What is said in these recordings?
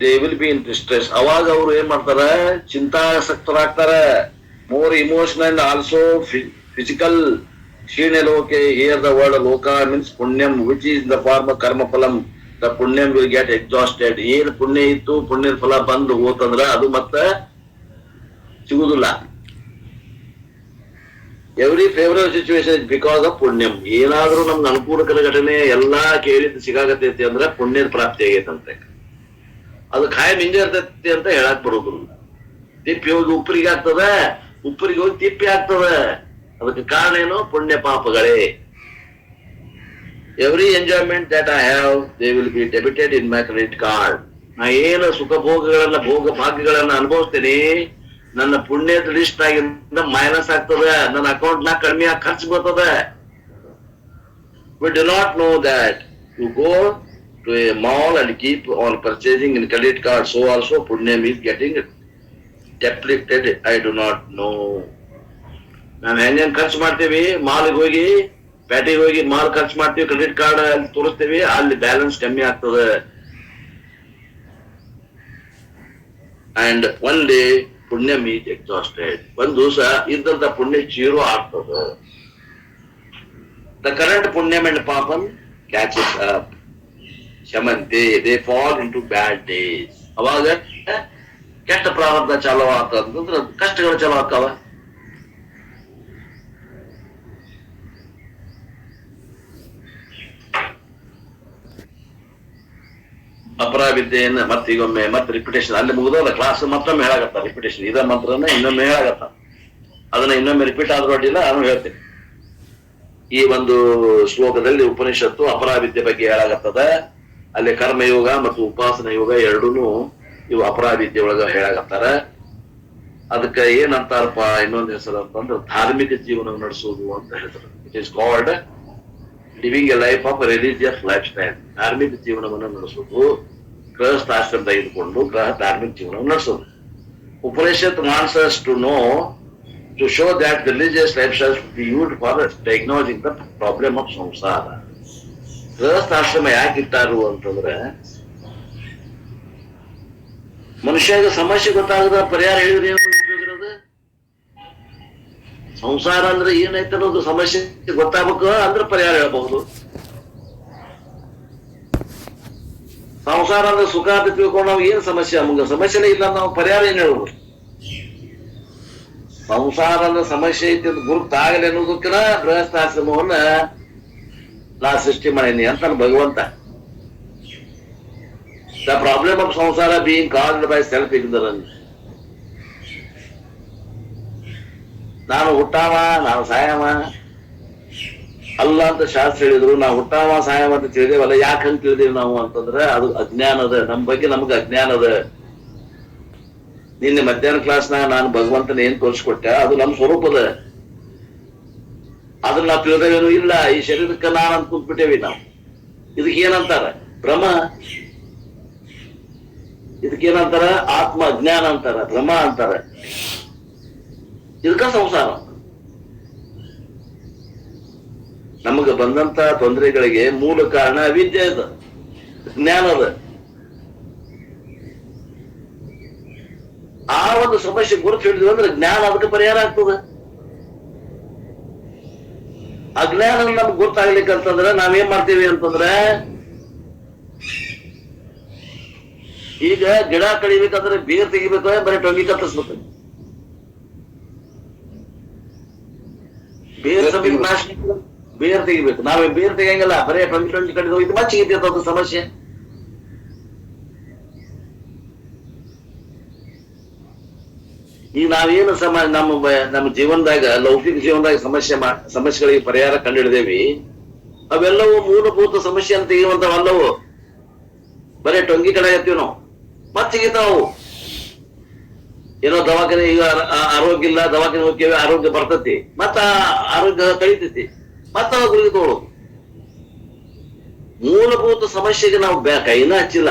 They will be in distress ಅವಾಗ ಅವ್ರು ಏನ್ ಮಾಡ್ತಾರ? ಚಿಂತಾಸಕ್ತರಾಗ್ತಾರ. ಮೋರ್ ಇಮೋಷನಲ್ ಆಲ್ಸೋ ಫಿಸಿಕಲ್ ಕ್ಷೀಣೆ ಲೋಕೆ hear the word loka means punyam which is the form karma phalam the punyam will get exhausted ಏನ್ ಪುಣ್ಯ ಇತ್ತು, ಪುಣ್ಯದ ಫಲ ಬಂದು ಹೋತಂದ್ರ ಅದು ಮತ್ತೆ ಸಿಗುದಿಲ್ಲ. Every favourable situation is because of punyam. ಏನಾದ್ರೂ ನಮ್ಗೆ ಅನುಕೂಲಕರ ಘಟನೆ ಎಲ್ಲಾ ಕೇಳಿದ್ ಸಿಗಾಕತೈತಿ ಅಂದ್ರೆ ಪುಣ್ಯದ ಪ್ರಾಪ್ತಿ ಆಗೈತಂತೆ. ಅದು ಖಾಯಂ ಹಿಂಗೆ ಇರ್ತೈತಿ ಅಂತ ಹೇಳಕ್ ಬರೋದಿಲ್ಲ ತಿಪ್ಪಿ ಹೋಗಿ ಉಪ್ಪರಿಗೆ ಆಗ್ತದ ಉಪ್ಪರಿಗೆ ಹೋಗಿ ತಿಪ್ಪಿ ಆಗ್ತದ. ಅದಕ್ಕೆ ಕಾರಣ ಏನು? ಪುಣ್ಯ ಪಾಪಗಳೇ. Every enjoyment that I have they will be debited in my credit card ನಾ ಏನು ಸುಖ ಭೋಗಗಳನ್ನ, ಭೋಗ ಭಾಗ್ಯಗಳನ್ನ ಅನುಭವಿಸ್ತೇನೆ, ನನ್ನ ಪುಣ್ಯದ ಲಿಸ್ಟ್ ಆಗಿಂದ ಮೈನಸ್ ಆಗ್ತದ, ನನ್ನ ಅಕೌಂಟ್ ನಾಗ ಕಡಿಮೆ ಖರ್ಚು ಬರ್ತದ. We do not know that you go to a mall and keep on purchasing in credit card so also punyam is getting depleted. I do not know. ನಾವು ಹೆಂಗ್ ಖರ್ಚು ಮಾಡ್ತೀವಿ? ಮಾಲ್ಗೆ ಹೋಗಿ ಪೇಟೆಗೆ ಹೋಗಿ ಮಾಲ್ ಖರ್ಚು ಮಾಡ್ತೀವಿ ಕ್ರೆಡಿಟ್ ಕಾರ್ಡ್ ಅಲ್ಲಿ ತೋರಿಸ್ತೀವಿ, ಅಲ್ಲಿ ಬ್ಯಾಲೆನ್ಸ್ ಕಮ್ಮಿ ಆಗ್ತದೆ. And one day punya meet exhausted ಒಂದ್ ದಿವಸ ಇದ್ದಂತ ಪುಣ್ಯ ಚೀರು ಆಗ್ತದೆ. ದ ಕರೆಂಟ್ ಪುಣ್ಯ ಅಂಡ್ ಪಾಪನ್ catches up ಶಮಂತೆ they fall into bad days ಅವಾಗ ಕೆಟ್ಟ ಪ್ರಾರಂಭ ಚಾಲೂ ಅಂತಂದ್ರೆ ಕಷ್ಟಗಳು ಚಾಲೂ ಆಗ್ತಾವ. ಅಪರಾವಿದ್ಯೆಯನ್ನ ಮತ್ತೆ ಈಗೊಮ್ಮೆ ಮತ್ತೆ ರಿಪಿಟೇಷನ್ ಅಲ್ಲಿ ಮುಗಿದಲ್ಲ ಕ್ಲಾಸ್ ಮತ್ತೊಮ್ಮೆ ಹೇಳಾಗತ್ತ ರಿಪಿಟೇಷನ್ ಇದ ಮಂತ್ರನ ಇನ್ನೊಮ್ಮೆ ಹೇಳಾಗತ್ತ. ಅದನ್ನ ಇನ್ನೊಮ್ಮೆ ರಿಪೀಟ್ ಆದ್ರೂ ಅಡ್ಡಿಲ್ಲ ನಾನು ಹೇಳ್ತೀನಿ. ಈ ಒಂದು ಶ್ಲೋಕದಲ್ಲಿ ಉಪನಿಷತ್ತು ಅಪರಾವಿದ್ಯೆ ಬಗ್ಗೆ ಹೇಳಾಗತ್ತದ. ಅಲ್ಲಿ ಕರ್ಮಯೋಗ ಮತ್ತು ಉಪಾಸನ ಯೋಗ ಎರಡೂನು ಇವು ಅಪರಾವಿದ್ಯೆ ಒಳಗ ಹೇಳಾಗತ್ತಾರ ಅದಕ್ಕೆ ಏನಂತಾರಪ್ಪ ಇನ್ನೊಂದು ಹೆಸರು ಅಂತಂದ್ರೆ ಧಾರ್ಮಿಕ ಜೀವನ ನಡೆಸೋದು ಅಂತ ಹೇಳ್ತಾರೆ. It is called living a life of religious life style ಧಾರ್ಮಿಕ ಜೀವನವನ್ನು ನಡೆಸೋದು ಗೃಹಸ್ಥಾಶ್ರಮ ತೆಗೆದುಕೊಂಡು ಗ್ರಹ ಧಾರ್ಮಿಕ ಜೀವನವನ್ನು ನಡೆಸೋದು. Upanishad means to know to show that religious life style be used for diagnosing the problem of samsara ಗೃಹಸ್ಥಾಶ್ರಮ ಯಾಕೆ ಇಟ್ಟಾರು ಅಂತಂದ್ರೆ ಮನುಷ್ಯಗೆ ಸಮಸ್ಯೆ ಗೊತ್ತಾಗದ ಪರಿಹಾರ ಹೇಳಿದ್ರೆ ಏನು ಸಂಸಾರ ಅಂದ್ರೆ ಏನೈತೆ ಅನ್ನೋದು ಸಮಸ್ಯೆ ಗೊತ್ತಾಗಬೇಕು ಅಂದ್ರೆ ಪರಿಹಾರ ಹೇಳಬಹುದು. ಸಂಸಾರ ಅಂದ್ರೆ ಸುಖ ಅಂತ ತಿಳ್ಕೊಂಡು ನಾವು ಏನ್ ಸಮಸ್ಯೆ? ನಮ್ಗೆ ಸಮಸ್ಯೆನೇ ಇಲ್ಲ ನಾವು ಪರಿಹಾರ ಏನ್ ಹೇಳ್ಬೋದು? ಸಂಸಾರ ಅಂದ್ರೆ ಸಮಸ್ಯೆ ಐತಿ ಅಂತ ಗುರುತಾಗಲಿ ಅನ್ನೋದಕ್ಕಿನ ಗೃಹಸ್ಥಾಶ್ರಮವನ್ನ ನಾ ಸೃಷ್ಟಿ ಮಾಡೀನಿ ಅಂತ ಭಗವಂತ. The problem of samsara being called by self ignorance ನಾನು ಹುಟ್ಟಾವ, ನಾನು ಸಾಯವ. ಅಲ್ಲ ಅಂತ ಶಾಸ್ತ್ರ ಹೇಳಿದ್ರು ನಾವು ಹುಟ್ಟಾವ, ಸಾಯವ ಅಂತ ತಿಳಿದೇವಲ್ಲ ಯಾಕಂತ ತಿಳಿದೇವಿ ನಾವು ಅಂತಂದ್ರೆ, ಅದು ಅಜ್ಞಾನದ ನಮ್ಮ ಬಗ್ಗೆ ನಮ್ಗೆ ಅಜ್ಞಾನದ. ನಿನ್ನೆ ಮಧ್ಯಾಹ್ನ ಕ್ಲಾಸ್ನಾಗ ನಾನು ಭಗವಂತನ ಏನ್ ತೋರಿಸ್ಕೊಟ್ಟೆ, ಅದು ನಮ್ಮ ಸ್ವರೂಪದ. ಅದನ್ನ ನಾವು ಇಲ್ಲ, ಈ ಶರೀರಕ್ಕೆ ನಾನು ಅಂತ ಕೂತ್ಬಿಟ್ಟೇವಿ ನಾವು. ಇದಕ್ಕೆ ಏನಂತಾರ? ಭ್ರಮ. ಇದಕ್ಕೇನಂತಾರ ಆತ್ಮ ಅಜ್ಞಾನ ಅಂತಾರ, ಭ್ರಮ ಅಂತಾರ. ಇದಕ್ಕ ಸಂಸಾರ. ನಮಗ ಬಂದಂತ ತೊಂದರೆಗಳಿಗೆ ಮೂಲ ಕಾರಣ ವಿದ್ಯೆ ಅದ, ಜ್ಞಾನ ಅದ. ಆ ಒಂದು ಸಮಸ್ಯೆ ಗುರುತು ಹಿಡಿದ್ವಿ ಅಂದ್ರೆ ಜ್ಞಾನ ಅದಕ್ಕೆ ಪರಿಹಾರ ಆಗ್ತದೆ. ಅಜ್ಞಾನ ನಮ್ಗೆ ಗೊತ್ತಾಗ್ಲಿಕ್ಕೆ ಅಂತಂದ್ರೆ ನಾವೇನ್ ಮಾಡ್ತೀವಿ ಅಂತಂದ್ರೆ ಈಗ ಗಿಡ ಕಡಿಬೇಕಂದ್ರೆ ಬೇರ್ ತೆಗಿಬೇಕು ಬರೀ ಟೊಂಗಿ ಕತ್ತರಿಸ್ಬೇಕು? ಬೇರ್ ನಾಶ ಬೇರ್ ತೆಗಿಬೇಕು. ನಾವೇ ಬೇರ್ ತೆಗಿಯಂಗಿಲ್ಲ ಬರೀ ಟೊಂಗಿ ಟೊಂಗಿ ಕಡಿದು ಇದು ಮಚ್ಚಿಗೆ ಸಮಸ್ಯೆ? ಈಗ ನಾವೇನು ಸಮ, ನಮ್ಮ ನಮ್ಮ ಜೀವನದಾಗ, ಲೌಕಿಕ ಜೀವನದಾಗ ಸಮಸ್ಯೆ ಸಮಸ್ಯೆಗಳಿಗೆ ಪರಿಹಾರ ಕಂಡುಹಿಡಿದೇವಿ. ಅವೆಲ್ಲವೂ ಮೂಲಭೂತ ಸಮಸ್ಯೆ ಅಂತ ತೆಗೆಯುವಂತವಲ್ಲವು ಬರೇ ಟೊಂಗಿ ಕಡೆ ಎತ್ತೀವಿ ನಾವು. ಮತ್ ಸಿಗಿತಾವು ಏನೋ ದವಾಖಾನೆ, ಈಗ ಆರೋಗ್ಯ ಇಲ್ಲ, ದವಾಖಾನೆ ಹೋಗ್ತೇವೆ, ಆರೋಗ್ಯ ಬರ್ತತಿ. ಮತ್ತ ಆರೋಗ್ಯ ಕಳೀತೈತಿ. ಮತ್ತ ಗುಳಿಗೆ ತಗೊಳ್ಳೋದು ಮೂಲಭೂತ ಸಮಸ್ಯೆಗೆ ನಾವು ಕೈನ ಹಚ್ಚಿಲ್ಲ.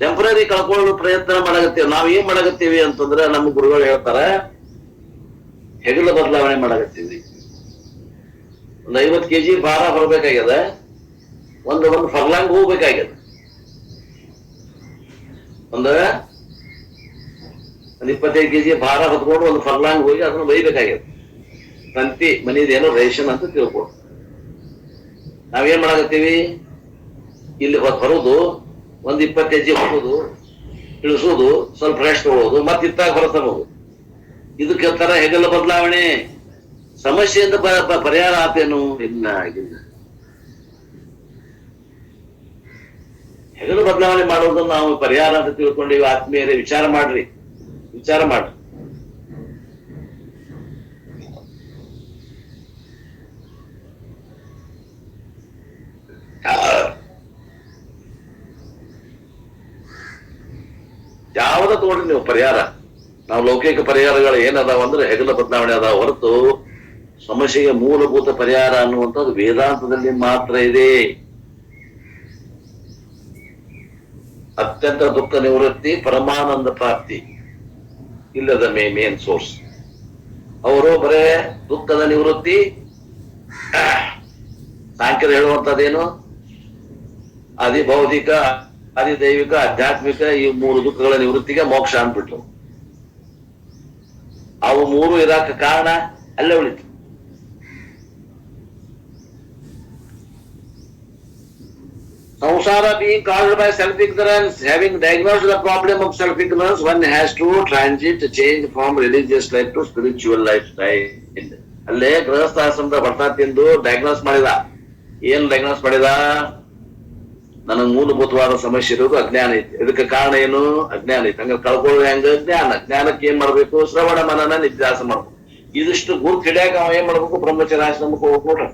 ಟೆಂಪರರಿ ಕಳ್ಕೊಳ್ಳೋ ಪ್ರಯತ್ನ ಮಾಡಕತ್ತೀವಿ. ನಾವ್ ಏನ್ ಮಾಡಕತ್ತೀವಿ ಅಂತಂದ್ರೆ ನಮ್ಮ ಗುರುಗಳು ಹೇಳ್ತಾರ, ಹೆಗಲ ಬದಲಾವಣೆ ಮಾಡಕತ್ತೀವಿ. ಒಂದ್ ಐವತ್ ಕೆಜಿ ಭಾರ ಬರ್ಬೇಕಾಗ್ಯದ, ಒಂದು ಒಂದು ಫರ್ಲಾಂಗ್ ಹೋಗ್ಬೇಕಾಗ್ಯದ. ಒಂದ ಒಂದ್ ಇಪ್ಪತ್ತೈದು ಕೆಜಿ ಭಾರ ಹೊತ್ಕೊಂಡು ಒಂದು ಫರ್ಲಾಂಗ್ ಹೋಗಿ ಅದನ್ನ ಬೈಬೇಕಾಗ್ಯದ ತಂತಿ ಮನೇದೇನೋ ರೇಷನ್ ಅಂತ ತಿಳ್ಕೊಡು. ನಾವೇನ್ ಮಾಡಾಕತ್ತೀವಿ? ಇಲ್ಲಿ ಬರೋದು ಒಂದ್ ಇಪ್ಪತ್ತು ಕೆಜಿ ಹೋಗೋದು ಇಳಿಸೋದು, ಸ್ವಲ್ಪ ರೆಸ್ಟ್ ತಗೊಳ್ಳೋದು ಮತ್ತೆ ಇತ್ತಾಗ ಹೊರತರೋದು ಇದಕ್ಕೆ ತರ ಹೆಗಲ ಬದಲಾವಣೆ. ಸಮಸ್ಯೆಯಿಂದ ಪರಿಹಾರ ಆತೇನು? ಇಲ್ಲ, ಆಗಿಲ್ಲ. ಹೆಗಲು ಬದಲಾವಣೆ ಮಾಡೋದನ್ನ ನಾವು ಪರಿಹಾರ ಅಂತ ತಿಳ್ಕೊಂಡೀವಿ. ಆತ್ಮೀಯರೇ, ವಿಚಾರ ಮಾಡ್ರಿ. ವಿಚಾರ ಮಾಡ್ರಿ. ಯಾವ್ದ ತಗೊಂಡ್ರಿ ನೀವು ಪರಿಹಾರ? ನಾವು ಲೌಕಿಕ ಪರಿಹಾರಗಳು ಏನದಾವ ಅಂದ್ರೆ ಹೆಗಲ ಬದಲಾವಣೆ ಅದಾವ ಹೊರತು ಸಮಸ್ಯೆಗೆ ಮೂಲಭೂತ ಪರಿಹಾರ ಅನ್ನುವಂಥದ್ದು ವೇದಾಂತದಲ್ಲಿ ಮಾತ್ರ ಇದೆ. ಅತ್ಯಂತ ದುಃಖ ನಿವೃತ್ತಿ, ಪರಮಾನಂದ ಪ್ರಾಪ್ತಿ, ಇಲ್ಲದ ಮೇ ಮೇನ್ ಸೋರ್ಸ್. ಅವರು ಬರೇ ದುಃಖದ ನಿವೃತ್ತಿ. ಸಾಂಖ್ಯರು ಹೇಳುವಂತದ್ದೇನು ಅದಿ ಭೌತಿಕ ಆದಿ ದೈವಿಕ ಆಧ್ಯಾತ್ಮಿಕ ಈ ಮೂರು ದುಃಖಗಳ ನಿವೃತ್ತಿಗೆ ಮೋಕ್ಷ ಅಂದ್ಬಿಟ್ಟು ಅವು ಮೂರು ಇರಾಕ ಕಾರಣ ಅಲ್ಲೇ ಉಳಿತು. Samsara be called by self ignorance having diagnose the problem of self ignorance one has to transit change from religious life to spiritual life style ಅಲ್ಲೇ ಗೃಹಸ್ಥ ಆಶ್ರಮದ ಬರ್ತಾ ತಿಂದು ಡಯಾಗ್ನೋಸ್ ಮಾಡಿದ. ಏನ್ ಡಯಾಗ್ನೋಸ್ ಮಾಡಿದ? ನನಗ್ ಮೂಲಭೂತವಾದ ಸಮಸ್ಯೆ ಇರೋದು ಅಜ್ಞಾನ ಐತಿ. ಇದಕ್ಕೆ ಕಾರಣ ಏನು? ಅಜ್ಞಾನ ಐತಿ. ಹಂಗ ಕಳ್ಕೊಳ್ಳೋ ಹೆಂಗ? ಜ್ಞಾನ. ಜ್ಞಾನಕ್ಕೆ ಏನ್ ಮಾಡ್ಬೇಕು? ಶ್ರವಣ ಮನನ ನಿಧ್ಯಾಸ ಮಾಡ್ಬೇಕು. ಇದಿಷ್ಟು ಗುರು ಹಿಡಿಯಾಕ ಅವ ಏನ್ ಮಾಡ್ಬೇಕು? ಬ್ರಹ್ಮಚರ್ಯಾಶ್ರಮಕ್ಕೆ ನೋಡ್ರಿ.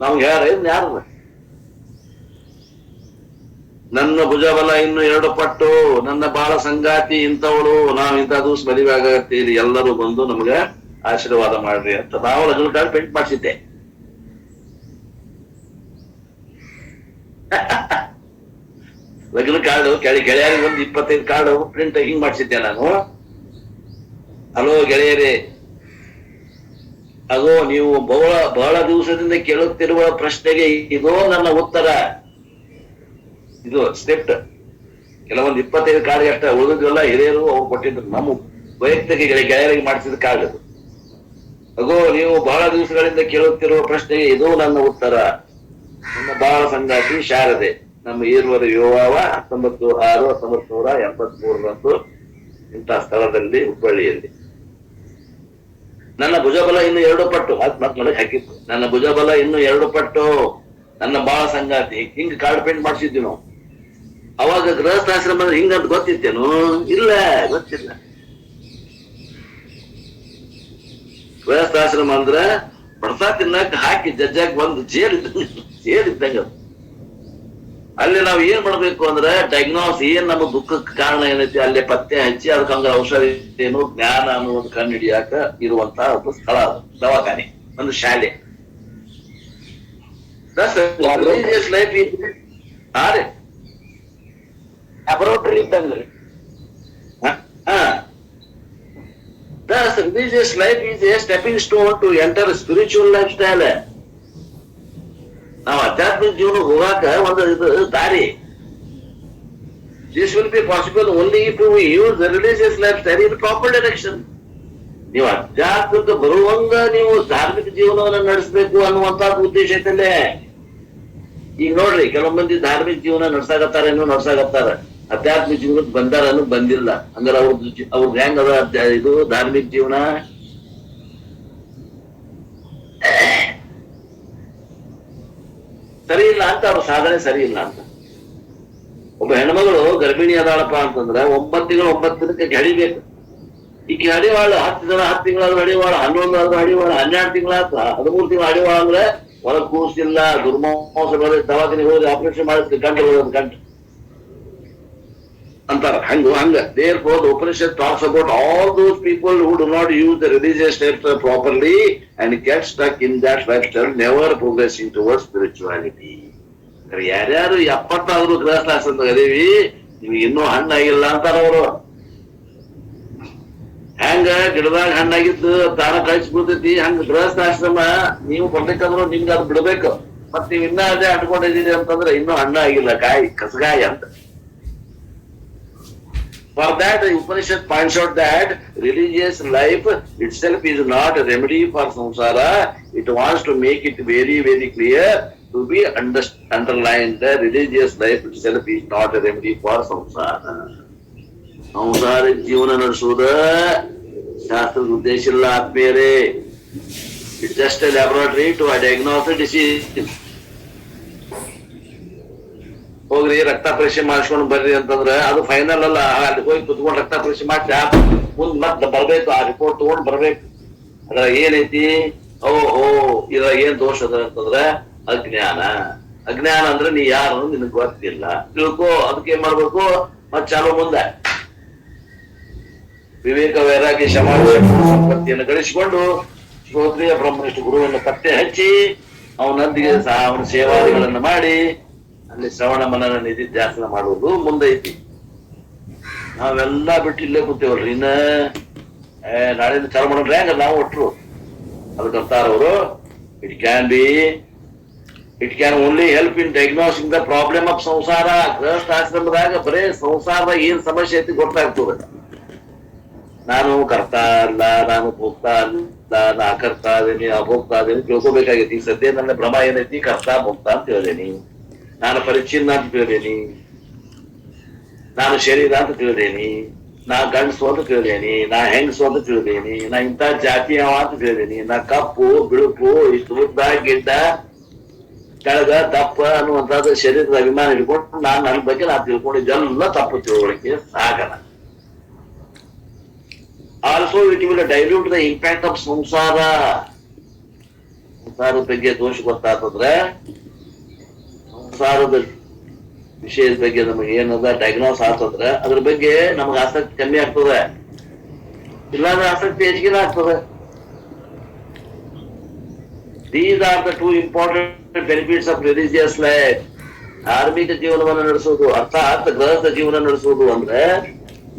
ನಾವು ಯಾರ ಯಾರ? ನನ್ನ ಭುಜಬಲ ಇನ್ನು ಎರಡು ಪಟ್ಟು. ನನ್ನ ಬಾಳ ಸಂಗಾತಿ ಇಂಥವಳು. ನಾವ್ ಇಂಥ ದಿವಸ ಮದುವೆ ಆಗತ್ತೀರಿ ಎಲ್ಲರೂ ಬಂದು ನಮ್ಗೆ ಆಶೀರ್ವಾದ ಮಾಡ್ರಿ ಅಂತ. ನಾವು ಕಾರ್ಡ್ ಮಾಡ್ಸಿದ್ದೆ ಮಾಡಿಸಿದ್ದೆ. ಲಗ್ನ ಕಾರ್ಡು ಕೆಳ ಗೆಳೆಯರಿಗೆ ಒಂದು ಇಪ್ಪತ್ತೈದು ಕಾರ್ಡು ಪ್ರಿಂಟ್ ಹಿಂಗ್ ಮಾಡಿಸಿದ್ದೆ ನಾನು. ಹಲೋ ಗೆಳೆಯರೇ ಅದು ನೀವು ಬಹಳ ಬಹಳ ದಿವಸದಿಂದ ಕೇಳುತ್ತಿರುವ ಪ್ರಶ್ನೆಗೆ ಇದೋ ನನ್ನ ಉತ್ತರ. ಇದು ಸ್ಕ್ರಿಪ್ಟ್. ಕೆಲವೊಂದು ಇಪ್ಪತ್ತೈದು ಕಾರ್ಡ್ ಅಷ್ಟ ಉಳಿದಿದ್ವೆಲ್ಲ ಹಿರಿಯರು ಅವ್ರು ಕೊಟ್ಟಿದ್ರು. ನಮ್ಮ ವೈಯಕ್ತಿಕ ಗೆಳೆಯರಿಗೆ ಮಾಡಿಸಿದ ಕಾರ್ಡ್ ಅದು. ಅಗೋ, ನೀವು ಬಹಳ ದಿವಸಗಳಿಂದ ಕೇಳುತ್ತಿರುವ ಪ್ರಶ್ನೆಗೆ ಇದು ನನ್ನ ಉತ್ತರ. ನನ್ನ ಬಾಳ ಸಂಗಾತಿ ಶಾರದೆ. ನಮ್ಮ ಈರ್ವರ ಯುವಾವ ಹತ್ತೊಂಬತ್ತು ಆರು ಹತ್ತೊಂಬತ್ತು ನೂರ ಎಂಬತ್ ಮೂರರಂದು ಸ್ಥಳದಲ್ಲಿ ಹುಬ್ಬಳ್ಳಿಯಲ್ಲಿ. ನನ್ನ ಭುಜಬಲ ಇನ್ನು ಎರಡು ಪಟ್ಟು. ಅದ್ ಮತ್ ಹಾಕಿತ್ತು ನನ್ನ ಭುಜಬಲ ಇನ್ನು ಎರಡು ಪಟ್ಟು. ನನ್ನ ಬಾಳ ಸಂಗಾತಿ ಹಿಂಗ್ ಕಾರ್ಡ್ ಪೇಂಟ್ ಮಾಡಿಸಿದ್ವಿ ನಾವು. ಅವಾಗ ಗೃಹಸ್ಥಾಶ್ರಮ ಹಿಂಗ ಹಿಂಗಂತ ಗೊತ್ತಿತ್ತೇನು? ಇಲ್ಲ, ಗೊತ್ತಿಲ್ಲ. ಗೃಹಸ್ಥಾಶ್ರಮ ಅಂದ್ರ ಬಡ್ಸಾ ತಿನ್ನಕ್ ಹಾಕಿ ಜಜ್ಜಾಕ್ ಬಂದು ಜೇಲ್ ಜೇಲ್ ಇದ್ದಂಗ. ಅಲ್ಲಿ ನಾವ್ ಏನ್ ಮಾಡ್ಬೇಕು ಅಂದ್ರೆ ಡಯಾಗ್ನೋಸ್ ಏನ್ ನಮ್ಮ ದುಃಖಕ್ಕೆ ಕಾರಣ ಏನೈತಿ ಅಲ್ಲೇ ಪತ್ತೆ ಹಚ್ಚಿ ಅದಕ್ಕಂಗ ಔಷಧಿ ಏನು ಜ್ಞಾನ ಅನ್ನೋದು ಕಂಡು ಹಿಡಿಯಾಕ ಇರುವಂತ ಒಂದು ಸ್ಥಳ ಅದು ದವಾಖಾನೆ ಒಂದು ಶಾಲೆ. ಲೈಫ್ ಹಾ ರೀ. ಲ್ಯಾಬೊರೇಟರಿ ಇದ್ದಂಗ್ರಿ ಹಾ. Thus, religious life is a stepping stone to enter spiritual lifestyle. ನಾವು ಆಧ್ಯಾತ್ಮಿಕ ಜೀವನ ಹೋಗಾಕ ಒಂದು ಇದು ದಾರಿ this will be possible only if you use religious life style in proper direction ನೀವು ಆಧ್ಯಾತ್ಮಿಕ ಬರುವಂಗ ನೀವು ಧಾರ್ಮಿಕ ಜೀವನವನ್ನು ನಡೆಸಬೇಕು ಅನ್ನುವಂತ ಉದ್ದೇಶ ಐತಲ್ಲೇ? ಈಗ ನೋಡ್ರಿ ಕೆಲವು ಮಂದಿ ಧಾರ್ಮಿಕ ಜೀವನ ನಡ್ಸಾಕತ್ತಾರೇನೋ ನಡ್ಸಾಕತ್ತಾರ. ಅಧ್ಯಾತ್ಮಿಕ ಜೀವನಕ್ಕೆ ಬಂದಾರನು ಬಂದಿಲ್ಲ. ಅಂದ್ರೆ ಅವ್ರದ್ದು ಅವ್ರ ಅವ್ರದ್ದು ಹೆಂಗ್ ಅದ ಇದು ಧಾರ್ಮಿಕ ಜೀವನ? ಸರಿ ಇಲ್ಲ ಅಂತ, ಅವ್ರ ಸಾಧನೆ ಸರಿ ಇಲ್ಲ ಅಂತ. ಒಬ್ಬ ಹೆಣ್ಮಗಳು ಗರ್ಭಿಣಿ ಅದಾಳಪ್ಪ ಅಂತಂದ್ರೆ ಒಂಬತ್ತು ತಿಂಗಳು ಒಂಬತ್ತು ದಿನಕ್ಕೆ ಹಡಿಬೇಕು ಈಗ ಹಡಿವಾಳು ಹತ್ತು ದಿನ, ಹತ್ತು ತಿಂಗಳಾದ್ರೂ ಹಡಿವಾಳ ಹನ್ನೊಂದು ಆದ್ರೂ ಹಡಿವಾಳ ಹನ್ನೆರಡು ತಿಂಗಳ ಹದಿಮೂರು ತಿಂಗಳು ಹಡಿವಾಳ ಅಂದ್ರೆ ಒಳಗೆ ಕೂಸಿಲ್ಲ ದುರ್ಮೋಸ ಬರೋದು ದವಾಖಾನೆ ಹೋಗಿ ಆಪರೇಷನ್ ಮಾಡಿಸ್ತೀವಿ ಗಂಟು ಬರೋದು, ಗಂಟು. ಅಂತಾರ. ಹಂಗ ಹಂಗ. Therefore Upanishad talks about all those people who do not use the religious life properly and get stuck in that life style never progressing toward spirituality ಯಾರ್ಯಾರು ಎಪ್ಪತ್ತಾದ್ರು ಅಂತ ಕರೀವಿ ನಿಮ್ಗೆ ಇನ್ನೂ ಹಣ್ಣಾಗಿಲ್ಲ ಅಂತಾರ ಅವರು. ಹೆಂಗ? ಗಿಡದಾಗ ಹಣ್ಣಾಗಿದ್ದು ತಾನ ಕಳಿಸ್ಬಿಡ್ತೈತಿ ಹಂಗ ಗೃಹಸ್ಥಾಶ್ರಮ, ನೀವು ಬರ್ಬೇಕಂದ್ರು ನಿಮ್ಗೆ ಅದು ಬಿಡ್ಬೇಕು. ಮತ್ ನೀವು ಇನ್ನ ಅದೇ ಅಂಟ್ಕೊಂಡಿದೀರಿ ಅಂತಂದ್ರೆ ಇನ್ನೂ ಹಣ್ಣಾಗಿಲ್ಲ. ಕಾಯಿ, ಕಸಗಾಯಿ ಅಂತ. For that, the Upanishad points out that religious life itself is not a remedy for samsara. It wants to make it very, very clear to be under, underlined that religious life itself is not a remedy for samsara. సంసార జీవన నడుసూద శాస్త్ర ఉద్దేశంలో ఆత్మీయరే it just a laboratory to diagnose disease ಹೋಗ್ರಿ, ರಕ್ತ ಪರೀಕ್ಷೆ ಮಾಡಿಸ್ಕೊಂಡು ಬರ್ರಿ ಅಂತಂದ್ರ ಅದು ಫೈನಲ್ ಅಲ್ಲ, ಅಲ್ಲಿ ಹೋಗಿ ಕುತ್ಕೊಂಡು ರಕ್ತ ಪರೀಕ್ಷೆ ಮಾಡಿ ಮುಂದ್ ಮತ್ ಬರ್ಬೇಕು, ಆ ರಿಪೋರ್ಟ್ ತಗೊಂಡ್ ಬರ್ಬೇಕು. ಅದ್ರ ಏನೈತಿ? ಓ ಓ ಇದ್ರ ಏನ್ ದೋಷ ಅದ ಅಂತಂದ್ರ ಅಜ್ಞಾನ. ಅಜ್ಞಾನ ಅಂದ್ರೆ ನೀ ಯಾರು ನಿನಗ್ ಗೊತ್ತಿಲ್ಲ. ತಿಳ್ಕೊ, ಅದಕ್ಕೆ ಏನ್ ಮಾಡ್ಬೇಕು? ಮತ್ ಚಾಲು ಮುಂದೆ. ವಿವೇಕ ವೈರಾಗಿ ಸಮಾಜ ಸಂಪತ್ತಿಯನ್ನು ಗಳಿಸಿಕೊಂಡು ಶ್ರೋತ್ರಿಯ ಬ್ರಹ್ಮನಿಷ್ಠ ಗುರುವನ್ನು ಪತ್ತೆ ಹಚ್ಚಿ ಅವನೊಂದಿಗೆ ಅವನ ಸೇವಾದಿಗಳನ್ನು ಮಾಡಿ ಅಲ್ಲಿ ಶ್ರವಣ ಮನನ ನಿಧಿಧ್ಯಾಸನ ಮಾಡುವುದು ಮುಂದೈತಿ ನಾವೆಲ್ಲ ಬಿಟ್ಟು ಇಲ್ಲೇ ಕೂತೇವಲ್ರಿ. ಇನ್ನ ನಾಳೆಯಿಂದ ಚಾಲು ಮಾಡಿದ್ರೆ ಹೆಂಗ ನಾವು ಒಟ್ರು. ಅದಕ್ಕಂತಾರವರು it can be it can only help in diagnosing the problem of samsara. ಗೃಹಸ್ಥಾಶ್ರಮದಾಗ ಬರೇ ಸಂಸಾರದ ಏನ್ ಸಮಸ್ಯೆ ಐತಿ ಗೊತ್ತಾಗ್ತದ. ನಾನು ಕರ್ತಾ ಅಲ್ಲ ನಾನು ಭೋಗ್ತಾ ಅಲ್ಲ ನಾ ಕರ್ತಾ ಇದೀನಿ ಅಭೋಗ್ತಾ ಇದೀನಿ, ತಿಳ್ಕೊಬೇಕಾಗೈತಿ. ಸದ್ಯ ನನ್ನ ಭ್ರಮ ಏನೈತಿ? ಕರ್ತಾ ಭೋಗ್ತಾ ಅಂತ ಹೇಳ್ದೇನಿ. ನಾನು ಪರಿಚಿನ್ನ ಅಂತ ತಿಳಿದೇನಿ. ನಾನು ಶರೀರ ಅಂತ ತಿಳಿದೇನಿ. ನಾ ಗಂಡಸು ಅಂತ ತಿಳಿದೇನಿ. ನಾ ಹೆಂಗಸು ಅಂತ ತಿಳಿದೇನಿ. ನಾ ಇಂಥ ಜಾತಿ ಅವ ಅಂತ ತಿಳಿದೇನಿ. ನಾ ಕಪ್ಪು, ಬಿಳುಪು, ಇಷ್ಟು ಉದ್ದ, ಗಿಡ್ಡ, ಕೆಳಗ ದಪ್ಪ ಅನ್ನುವಂಥದ್ದು ಶರೀರದ ಅಭಿಮಾನ ಹಿಡ್ಕೊಂಡು ನಾನು ನನ್ನ ಬಗ್ಗೆ ನಾ ತಿಳ್ಕೊಂಡಿದ್ದೆಲ್ಲ ತಪ್ಪು ತಿಳುವಳಿಕೆ ಸಾಗಲ್ಲ also it will dilute the impact of samsara ಸಂಸಾರದ ಬಗ್ಗೆ ದೋಷ ಗೊತ್ತಾತಂದ್ರೆ ಸಂಸಾರದ ವಿಷಯದ ಬಗ್ಗೆ ನಮಗೆ ಏನದ ಡಯಾಗ್ನೋಸ್ ಆತಂದ್ರ ಅದ್ರ ಬಗ್ಗೆ ನಮಗೆ ಆಸಕ್ತಿ ಕಮ್ಮಿ ಆಗ್ತದೆ. ಇಲ್ಲಾಂದ್ರೆ ಆಸಕ್ತಿ ಹೆಚ್ಚಿಗೆ ಆಗ್ತದೆ. These are the two important benefits of religious life ಧಾರ್ಮಿಕ ಜೀವನವನ್ನು ನಡೆಸುವುದು, ಅರ್ಥಾತ್ ಗೃಹಸ್ಥ ಜೀವನ ನಡೆಸುವುದು ಅಂದ್ರೆ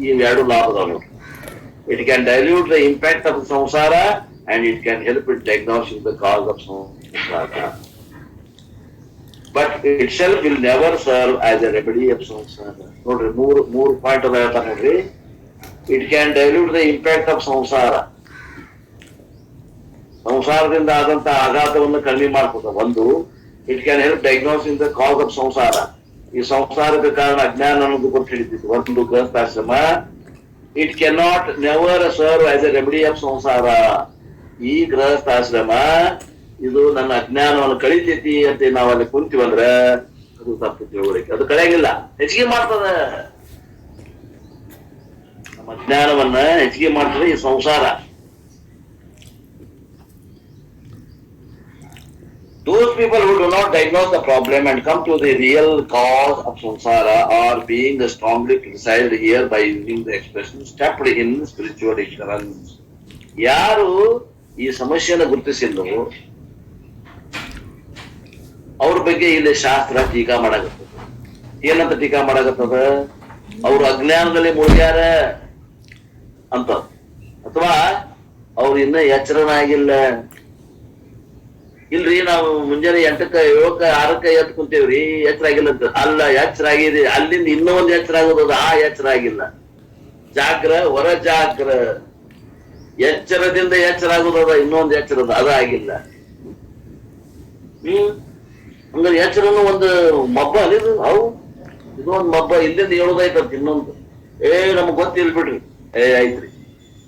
ಈ ಎರಡು ಲಾಭಗಳು dilute the impact of samsara and it can help it diagnose the cause of of samsara. But itself will never serve as a remedy of samsara. ನೋಡ್ರಿ, ಮೂರು ಮೂರು ಪಾಯಿಂಟ್ ಅದ ಹೇಳ್ತಾರೆ ನೋಡ್ರಿ it can dilute the impact of samsara ಸಂಸಾರದಿಂದ ಆದಂತ ಆಘಾತವನ್ನು ಕಡಿಮೆ ಮಾಡ್ಕೊತ ಒಂದು it can help diagnosing the cause of samsara ಈ ಸಂಸಾರದ ಕಾರಣ ಅಜ್ಞಾನ ಅನ್ನೋದು ಗೊತ್ತು ಹಿಡಿತಿತ್ತು ಒಂದು ಗೃಹಸ್ಥಾಶ್ರಮ it cannot never serve as a remedy of samsara ಈ ಗೃಹಸ್ಥಾಶ್ರಮ ಇದು ನನ್ನ ಅಜ್ಞಾನವನ್ನು ಕಳಿತೈತಿ ಅಂತ ನಾವು ಅಲ್ಲಿ ಕುಂತೀವಂದ್ರ ಅದು ತಪ್ಪು ತಿಳುವಳಿಕೆ ಅದು ಕಳೆಯಂಗಿಲ್ಲ ಹೆಚ್ಚಿಗೆ ಮಾಡ್ತದ ನಮ್ಮ ಅಜ್ಞಾನವನ್ನ ಹೆಚ್ಚಿಗೆ ಮಾಡ್ತದೆ ಈ ಸಂಸಾರ Those people who do not diagnose the problem and come to the real cause of samsara are being strongly criticized here by using the expression stepped in spiritual ignorance. ಯಾರು ಈ ಸಮಸ್ಯೆಯನ್ನು ಗುರುತಿಸಿಲ್ಲವೋ ಅವ್ರ ಬಗ್ಗೆ ಇಲ್ಲಿ ಶಾಸ್ತ್ರ ಟೀಕಾ ಮಾಡಾಕತ್ತದ. ಏನಂತ ಟೀಕಾ ಮಾಡಾಕತ್ತದ? ಅವ್ರ ಅಜ್ಞಾನದಲ್ಲಿ ಮುಳುಗ್ಯಾರ ಅಂತ. ಅಥವಾ ಅವ್ರು ಇನ್ನ ಎಚ್ಚರನಾಗಿಲ್ಲ. ಇಲ್ರಿ, ನಾವು ಮುಂಜಾನೆ ಎಂಟಕ್ಕ, ಏಳಕ್ಕ, ಆರಕ್ಕ ಎತ್ ಕುಂತೇವ್ರಿ ಎಚ್ಚರ ಆಗಿಲ್ಲ ಅಂತ. ಅಲ್ಲ ಎಚ್ಚರ ಆಗಿದೆ ಅಲ್ಲಿಂದ ಇನ್ನೂ ಒಂದ್ ಎಚ್ಚರ ಆಗೋದು ಆ ಎಚ್ಚರ ಆಗಿಲ್ಲ. ಜಾಗ್ರ ಹೊರ ಜಾಗ್ರ. ಎಚ್ಚರದಿಂದ ಎಚ್ಚರ ಆಗೋದದ ಇನ್ನೊಂದು ಎಚ್ಚರದ, ಅದ ಆಗಿಲ್ಲ. ಹ್ಮ್? ಹಂಗಾರೆ ಎಚ್ಚರನ್ನು ಒಂದು ಮಬ್ಬ ಇದು ಅವು ಇದು ಒಂದು ಮಬ್ಬ, ಇಲ್ಲಿಂದ ಹೇಳೋದೈತಂತ ಇನ್ನೊಂದು. ಏ, ನಮಗ್ ಗೊತ್ತಿಲ್ ಬಿಡ್ರಿ. ಏ ಐತ್ರಿ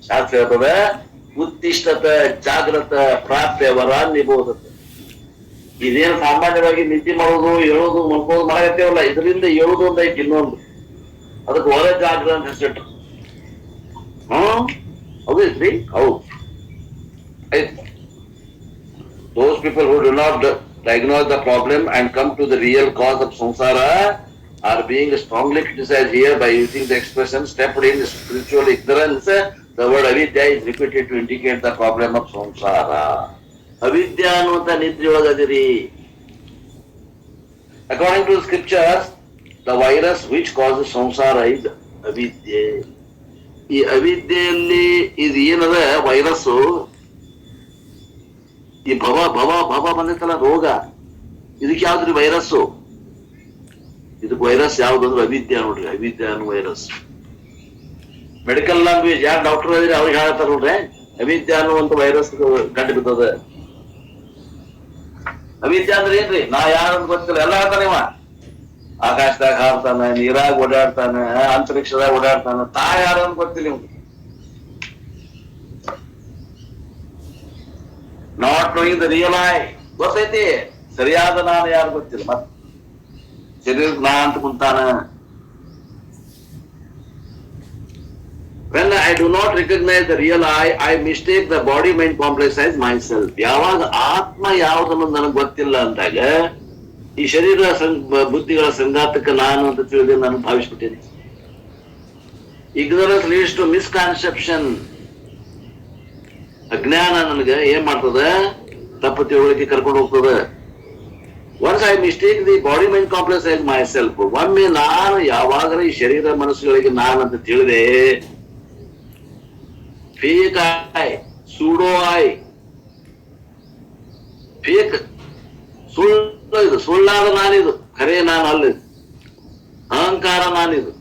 ಶಾಸ್ತ್ರ ಹೇಳ್ತದ? ಉತ್ತಿಷ್ಟತ ಜಾಗ್ರತ ಪ್ರಾಪ್ಯ ವರ, ನಿಬೋಧತ. ಇದೇನು ಸಾಮಾನ್ಯವಾಗಿ ನಿದ್ದೆ ಮಾಡೋದು ಹೇಳೋದು ಮಲ್ಕೋದು ಮಾಡಕತ್ತೇವಲ್ಲ, ಇದರಿಂದ ಹೇಳೋದು ಒಂದ್ ಐತಿ ಇನ್ನೊಂದು. ಅದಕ್ಕೆ ಹೊರ ಜಾಗ್ರ ಅಂತ ಹೆಸರಿಟ್ರು. ಹ್ಮ್? ಹೌದೈತ್ರಿ ಹೌದು. ಐತ್ those people who not diagnose the problem and come to the real cause of samsara are being strongly criticized here by using the expression stepped in spiritual ignorance. The word avidya is repeated to indicate the problem of samsara. ಅವಿದ್ಯಾ ಅನ್ನುವಂತ ನಿದ್ರೆಯೊಳಗದಿರಿ according to scriptures the virus which cause samsara ಇದ್ ಅವಿದ್ಯೆ ಈ ಅವಿದ್ಯೆಯಲ್ಲಿ ಇದು ಏನದ virus ಈ ಭವ ಭವ ಭವ ಬಂದೈತಲ್ಲ ರೋಗ. ಇದಕ್ಕೆ ಯಾವ್ದ್ರಿ ವೈರಸ್ಸು? ಇದಕ್ಕೆ ವೈರಸ್ ಯಾವ್ದಂದ್ರೆ ಅವಿದ್ಯಾ ನೋಡ್ರಿ, ಅವಿದ್ಯಾ ಅನ್ನೋ ವೈರಸ್. ಮೆಡಿಕಲ್ ಲ್ಯಾಂಗ್ವೇಜ್ ಯಾರು ಡಾಕ್ಟರ್ ಆದ್ರೆ ಅವ್ರಿಗೆ ಹೇಳ್ತಾರ ನೋಡ್ರಿ. ಅವಿದ್ಯಾ ಅನ್ನುವಂತ ವೈರಸ್ ಕಂಡು ಬಿದ್ದದ ಅವಿದ್ಯಾ ಅಂದ್ರೆ ಏನ್ರಿ? ನಾ ಯಾರಂತ ಗೊತ್ತಿಲ್ಲ. ಎಲ್ಲ ಹೇಳ್ತಾನೆ ಇವ. ಆಕಾಶದಾಗ ಹಾರ್ತಾನ, ನೀರಾಗ ಓಡಾಡ್ತಾನ ಅಂತರಿಕ್ಷದಾಗ ಓಡಾಡ್ತಾನ. ತಾ ಯಾರು ಗೊತ್ತಿಲ್ಲ ಇವ್ನಿಗೆ. Not knowing the real I ಗೊತ್ತೈತಿ? ಸರಿಯಾದ ನಾನು ಯಾರು ಗೊತ್ತಿಲ್ಲ. ಮತ್ ಶರೀರ ನಾ ಅಂತ ಕುಂತಾನ. When I do not recognize real I I mistake the body mind mind as my myself. ಯಾವಾಗ ಆತ್ಮ ಯಾವುದನ್ನು ನನಗೆ ಗೊತ್ತಿಲ್ಲ ಅಂದಾಗ, ಈ ಶರೀರ ಬುದ್ಧಿಗಳ ಸಂಘಾತಕ್ಕೆ ನಾನು ಅಂತ ತಿಳಿದು ನಾನು ಭಾವಿಸ್ಬಿಟ್ಟಿದ್ದೀನಿ ಇಗ್ನರೆನ್ಸ್ ಲೀಡ್ಸ್ ಟು ಮಿಸ್ಕಾನ್ಸೆಪ್ಷನ್ ಅಜ್ಞಾನ ನನಗೆ ಏನ್ ಮಾಡ್ತದ? ತಪ್ಪು ತಿಳುವಳಿಕೆ ಕರ್ಕೊಂಡು ಹೋಗ್ತದ. Once I mistake the body mind complex as my self ಒಮ್ಮೆ ನಾನು ಯಾವಾಗಲೂ ಈ ಶರೀರ ಮನಸ್ಸುಗಳಿಗೆ ನಾನು ಅಂತ ತಿಳಿದೆ fake I pseudo I fake ಸುಳ್ಳು ಇದು, ಸುಳ್ಳಾದ ನಾನಿದು. ಖರೆ ನಾನು ಅಲ್ಲಿದು ಅಹಂಕಾರ ನಾನಿದು.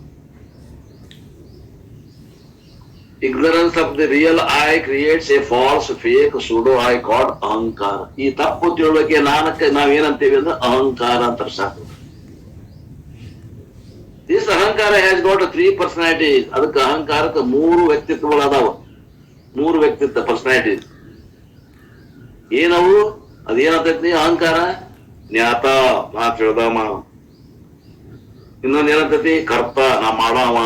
Ignorance of the real I creates a false, fake, pseudo I called ಅಹಂಕಾರ ಈ ತಪ್ಪು ತಿಳುವಳಿಕೆ ನಾನಕ್ಕೆ ನಾವೇನಂತೀವಿ ಅಂದ್ರೆ ಅಹಂಕಾರ ಅಂತ ಸಾಕು. ದಿಸ್ ಅಹಂಕಾರ ಹ್ಯಾಸ್ ಗಾಟ್ ತ್ರೀ ಪರ್ಸನಾಲಿಟಿ ಅದಕ್ಕೆ ಅಹಂಕಾರಕ್ಕೆ ಮೂರು ವ್ಯಕ್ತಿತ್ವಗಳು ಅದಾವ ಮೂರು ವ್ಯಕ್ತಿತ್ವ ಪರ್ಸನಾಲಿಟಿ ಏನವು? ಅದೇನಂತೈತಿ ಅಹಂಕಾರ? ಜ್ಞಾತ ನಾ ತಿಳಿದವ ಇನ್ನೊಂದ್ ಏನಂತೈತಿ? ಕರ್ತ ನಾ ಮಾಡವ.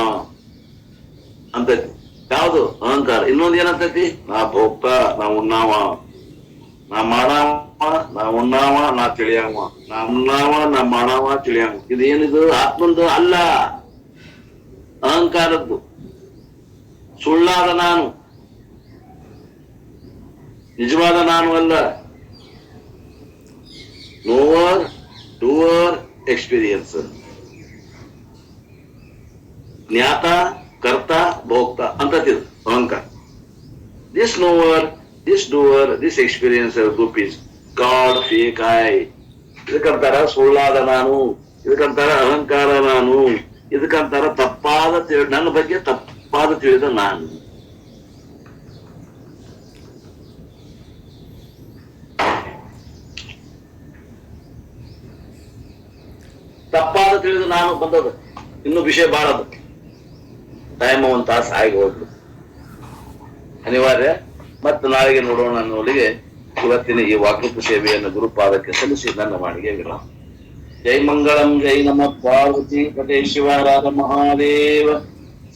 ಅಂತೈತಿ. ಯಾವುದು? ಅಹಂಕಾರ. ಇನ್ನೊಂದು ಏನಂತೈತಿ? ನಾ ಭೋಕ್ತ, ನಾ ಉಣ್ಣಾವ. ನಾ ಮಾಡಾವ, ನಾ ಉಣ್ಣಾವ, ನಾ ತಿಳಿಯಾವ. ನಾ ಉಣ್ಣಾವ, ನಾ ಮಾಡಾವ, ತಿಳಿಯಾವ. ಇದೇನಿದು? ಆತ್ಮಂದು ಅಲ್ಲ. ಅಹಂಕಾರದ್ದು. ಸುಳ್ಳಾದ ನಾನು. ನಿಜವಾದ ನಾನು ಅಲ್ಲ. ನೋವರ್ ಡೂವರ್ ಎಕ್ಸ್ಪೀರಿಯನ್ಸ್ ಜ್ಞಾತ ಅಂತ ತಿಳಿದು ಅಹಂಕಾರ this knower this doer this experience group is god fake I ಇದಕ್ಕಂತಾರ ಸುಳ್ಳಾದ ನಾನು, ಇದಕ್ಕಂತಾರ ಅಹಂಕಾರ ನಾನು, ಇದಕ್ಕಂತಾರ ತಪ್ಪಾದ ತಿಳಿ, ನನ್ನ ಬಗ್ಗೆ ತಪ್ಪಾದ ತಿಳಿದ ನಾನು. ತಪ್ಪಾದ ತಿಳಿದು ನಾನು ಬಂದದ ಇನ್ನು ವಿಷಯ ಬಾಳ ಅದ ಟೈಮ್ ಆಗಿ ಅನಿವಾರ್ಯ. ಮತ್ತು ನಾಳೆಗೆ ನೋಡೋಣ ಅನ್ನೋಲಿಗೆ ಇವತ್ತಿನ ಈ ವಾಕೃತ ಸೇವೆಯನ್ನು ಗುರುಪಾದಕ್ಕೆ ಸಲ್ಲಿಸಿ ನನ್ನ ಮಾಡಿಗೆ ವಿರಾಮ. ಜೈ ಮಂಗಳಂ, ಜೈ ನಮ. ಪಾರ್ವತಿ ಪಟೇಶ್ವರಾದ ಮಹಾದೇವ.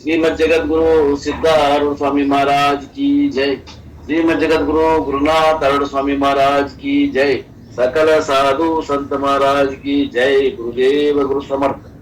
ಶ್ರೀಮದ್ ಜಗದ್ಗುರು ಸಿದ್ಧಾರು ಸ್ವಾಮಿ ಮಹಾರಾಜ್ ಕಿ ಜೈ. ಶ್ರೀಮದ್ ಜಗದ್ಗುರು ಗುರುನಾಥ ಅರಡು ಸ್ವಾಮಿ ಮಹಾರಾಜ್ ಕಿ ಜೈ. ಸಕಲ ಸಾಧು ಸಂತ ಮಹಾರಾಜ್ ಕಿ ಜೈ. ಗುರುದೇವ ಗುರು ಸಮರ್ಥ.